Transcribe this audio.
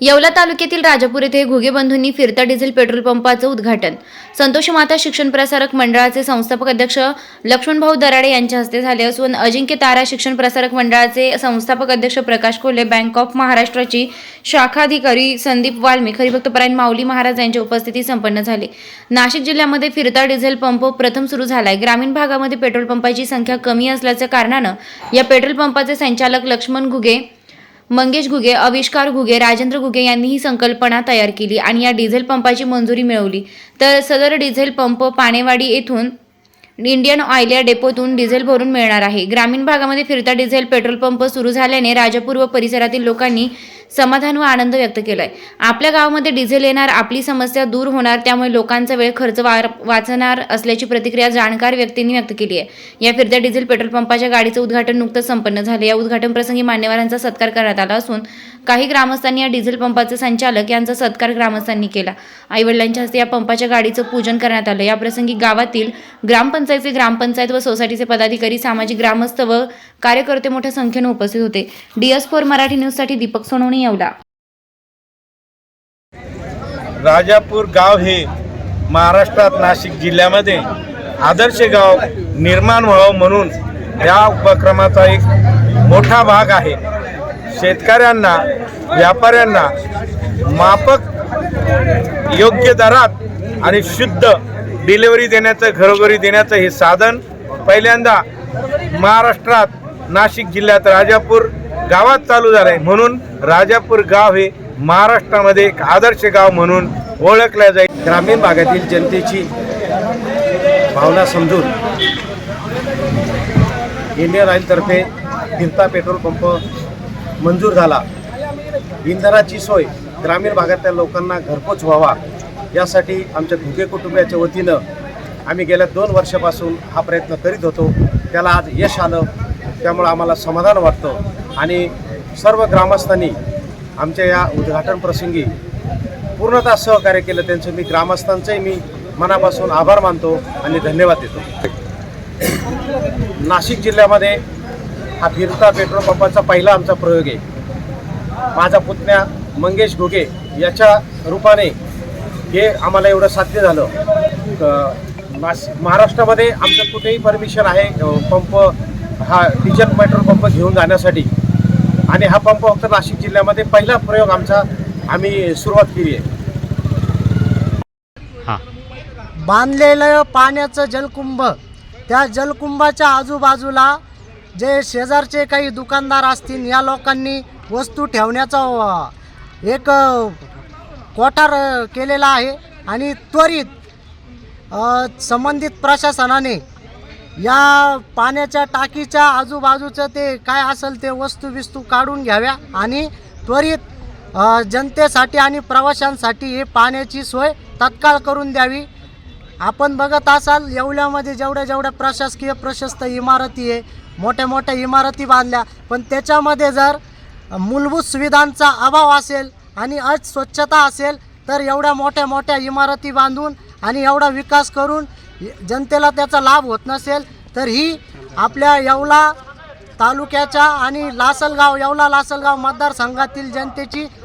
येवला तालुक्यातील राजापूर येथे घुगे बंधूंनी फिरता डिझेल पेट्रोल पंपाचं उद्घाटन. संतोष माता शिक्षण प्रसारक मंडळाचे संस्थापक अध्यक्ष लक्ष्मणभाऊ दराडे यांच्या हस्ते झाले असून अजिंक्य तारा शिक्षण प्रसारक मंडळाचे संस्थापक अध्यक्ष प्रकाश कोल्हे बँक ऑफ महाराष्ट्राची शाखाधिकारी संदीप वाल्मी हरिभक्तपरायण माऊली महाराज यांच्या उपस्थिती संपन्न झाले. नाशिक जिल्ह्यामध्ये फिरता डिझेल पंप प्रथम सुरू झालाय. ग्रामीण भागामध्ये पेट्रोल पंपाची संख्या कमी असल्याच्या कारणानं या पेट्रोल पंपाचे संचालक लक्ष्मण घुगे मंगेश घुगे आविष्कार घुगे राजेंद्र घुगे यांनी ही संकल्पना तयार केली आणि या डिझेल पंपाची मंजुरी मिळवली. तर सदर डिझेल पंप पाणेवाडी येथून इंडियन ऑइल या डेपोतून डिझेल भरून मिळणार आहे. ग्रामीण भागामध्ये फिरता डिझेल पेट्रोल पंप सुरू झाल्याने राजापूर व परिसरातील लोकांनी समाधान व आनंद व्यक्त केलाय. आपल्या गावामध्ये डिझेल येणार आपली समस्या दूर होणार त्यामुळे लोकांचा वेळ खर्च वाचणार असल्याची प्रतिक्रिया जाणकार व्यक्तींनी व्यक्त केली आहे. या फिरत्या डिझेल पेट्रोल पंपाच्या गाडीचं उद्घाटन नुकतंच संपन्न झाले. या उद्घाटन प्रसंगी मान्यवरांचा सत्कार करण्यात आला असून काही ग्रामस्थांनी या डिझेल पंपाचे संचालक यांचा सत्कार ग्रामस्थांनी केला. आईवडिलांच्या हस्ते या पंपाच्या गाडीचं पूजन करण्यात आलं. याप्रसंगी गावातील ग्रामपंचायतचे ग्रामपंचायत व सोसायटीचे पदाधिकारी सामाजिक ग्रामस्थ व कार्यकर्ते मोठ्या संख्येने उपस्थित होते. डीएस फोर मराठी न्यूजसाठी दीपक सोनवणे येवला. राजापूर गाव हे महाराष्ट्रात नाशिक जिल्ह्यामध्ये आदर्श गाव निर्माण व्हावं म्हणून या उपक्रमाचा एक मोठा भाग आहे. शेतकऱ्यांना व्यापाऱ्यांना माफक योग्य दरात आणि शुद्ध डिलिव्हरी देण्याचं घरोघरी देण्याचं हे साधन पहिल्यांदा महाराष्ट्रात नाशिक जिल्ह्यात राजापूर गावात चालू झालं आहे म्हणून राजापूर गाव हे महाराष्ट्रामध्ये एक आदर्श गाव म्हणून ओळखलं जाईल. ग्रामीण भागातील जनतेची भावना समजून इंडियन ऑइलतर्फे फिरता पेट्रोल पंप मंजूर झाला. इंधनाची सोय ग्रामीण भागातल्या लोकांना घरपोच व्हावा यासाठी आमच्या घुगे कुटुंबियाच्या वतीनं आम्ही गेल्या दोन वर्षापासून हा प्रयत्न करीत होतो. त्याला आज यश आलं. त्यामुळं आम्हाला समाधान वाटतं. आणि सर्व ग्रामस्थांनी आमच्या या उद्घाटन प्रसंगी पूर्णतः सहकार्य केलं. त्यांचं मी ग्रामस्थांचंही मी मनापासून आभार मानतो आणि धन्यवाद देतो. नाशिक जिल्ह्यामध्ये हा फिरता पेट्रोल पंपाचा पहिला आमचा प्रयोग आहे. माझा पुतण्या मंगेश घोगे याच्या रूपाने हे आम्हाला एवढं साध्य झालं. क- महाराष्ट्रामध्ये आमचं कुठेही परमिशन आहे पंप हा डिझेल पेट्रोल पंप घेऊन जाण्यासाठी. आणि हा पंप फक्त नाशिक जिल्ह्यामध्ये पहिला प्रयोग आमचा आम्ही सुरुवात केली आहे. बांधलेलं पाण्याचं जलकुंभ त्या जलकुंभाच्या आजूबाजूला जे शेजारचे काही दुकानदार असतील या लोकांनी वस्तू ठेवण्याचा एक कोठार केलेला आहे. आणि त्वरित संबंधित प्रशासनाने या पाण्याच्या टाकीच्या आजूबाजूचं ते काय असेल ते वस्तू विस्तू काढून घ्याव्या आणि त्वरित जनतेसाठी आणि प्रवाशांसाठी हे पाण्याची सोय तत्काळ करून द्यावी. आपण बघत असाल येवल्यामध्ये जेवढ्या जेवढ्या प्रशासकीय प्रशस्त इमारती आहे मोठ्या मोठ्या इमारती बांधल्या पण त्याच्यामध्ये जर मूलभूत सुविधांचा अभाव असेल आणि अस्वच्छता असेल तर एवढ्या मोठ्या मोठ्या इमारती बांधून आणि एवढा विकास करून जनतेला त्याचा लाभ होत नसेल तर ही आपल्या येवला तालुक्याच्या आणि लासलगाव येवला लासलगाव मतदारसंघातील जनतेची